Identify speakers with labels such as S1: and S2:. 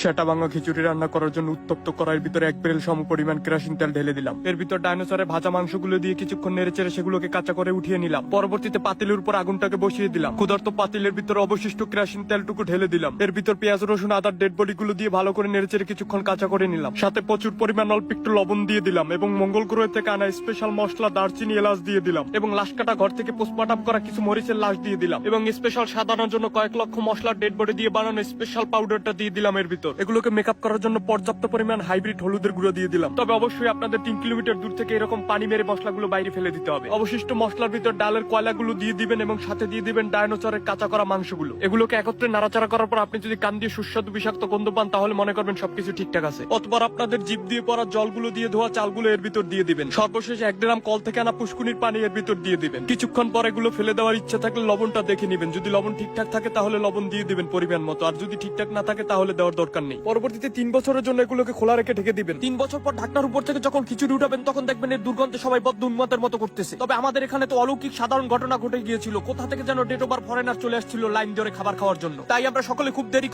S1: সেটা ভাঙা খিচুড়ি রান্না করার জন্য উত্তপ্ত করার ভিতরে এক বেরেল সম পরিমাণ কেরাসিন তেল ঢেলে দিলাম। এর ভিতর ডাইনোসরের ভাজা মাংসগুলো দিয়ে কিছুক্ষণ নেড়ে চেড়ে সেগুলোকে কাঁচা করে উঠিয়ে নিলাম। পরবর্তীতে পাতিলের উপর আগুনটাকে বসিয়ে দিলাম। ক্ষুধার্ত পাতিলের ভিতর অবশিষ্ট কেরাসিন তেলটুকু ঢেলে দিলাম। এর ভিতর পেঁয়াজ, রসুন, আদার ডেড বডি গুলো দিয়ে ভালো করে নেড়ে চেড়ে কিছুক্ষণ কাঁচা করে নিলাম। সাথে প্রচুর পরিমাণ অল্প একটু লবণ দিয়ে দিলাম এবং মঙ্গল গ্রহ থেকে আনা স্পেশাল মশলা দারচিনি এলাচ দিয়ে দিলাম এবং লাশ কাটা ঘর থেকে পোস্টমর্টম করা কিছু মরিচের লাশ দিয়ে দিলাম এবং স্পেশাল সাধারণের জন্য কয়েক লক্ষ মশলার ডেড বডি দিয়ে বানানো স্পেশাল পাউডারটা দিয়ে দিলাম এর ভিতর। এগুলোকে মেকআপ করার জন্য পর্যাপ্ত পরিমাণ হাইব্রিড হলুদের গুঁড়ো দিয়ে দিলাম। তবে অবশ্যই আপনাদের তিন কিলোমিটার দূর থেকে এরকম পানি মেরে মশলাগুলো বাইরে ফেলে দিতে হবে। অবশিষ্ট মশলার ভিতর ডালের কয়লাগুলো দিয়ে দিবেন এবং সাথে দিয়ে দিবেন ডায়নোসরের কাঁচা করা মাংসগুলো। এগুলোকে একত্রে নাড়াচাড়া করার পর আপনি যদি কান দিয়ে সুস্বাদু বিষাক্ত গন্ধ পান, তাহলে মনে করবেন সবকিছু ঠিকঠাক আছে। অথবা আপনাদের জিভ দিয়ে পড়া জলগুলো দিয়ে ধোয়া চালগুলো এর ভিতর দিয়ে দিবেন। সর্বশেষ এক গ্রাম কল থেকে আনা পুষ্কুনির পানি এর ভিতর দিয়ে দিবেন। কিছুক্ষণ পর এগুলো ফেলে দেওয়ার ইচ্ছা থাকলে লবণটা দেখে নেবেন। যদি লবণ ঠিকঠাক থাকে, তাহলে লবণ দিয়ে দিবেন পরিমাণ মতো। আর যদি ঠিকঠাক না থাকে, তাহলে দেওয়ার দরকার নেই। পরবর্তীতে তিন বছরের জন্য এগুলোকে খোলা রেখে ঢেকে দিবেন। তিন বছর পর ঢাকনার উপর থেকে যখন খিচুড়ি উঠাবেন, তখন দেখবেন এর দুর্গন্ধে সবাই বদ্ধ উন্মাদের মতো করতেছে। তবে আমাদের এখানে তো অলৌকিক সাধারণ ঘটনা ঘটে গিয়েছিল। কোথা থেকে যেন ডেট ওভার ফরেনার চলে আসছিল লাইন ধরে খাবার খাওয়ার জন্য। তাই আমরা সকলে খুব দেরি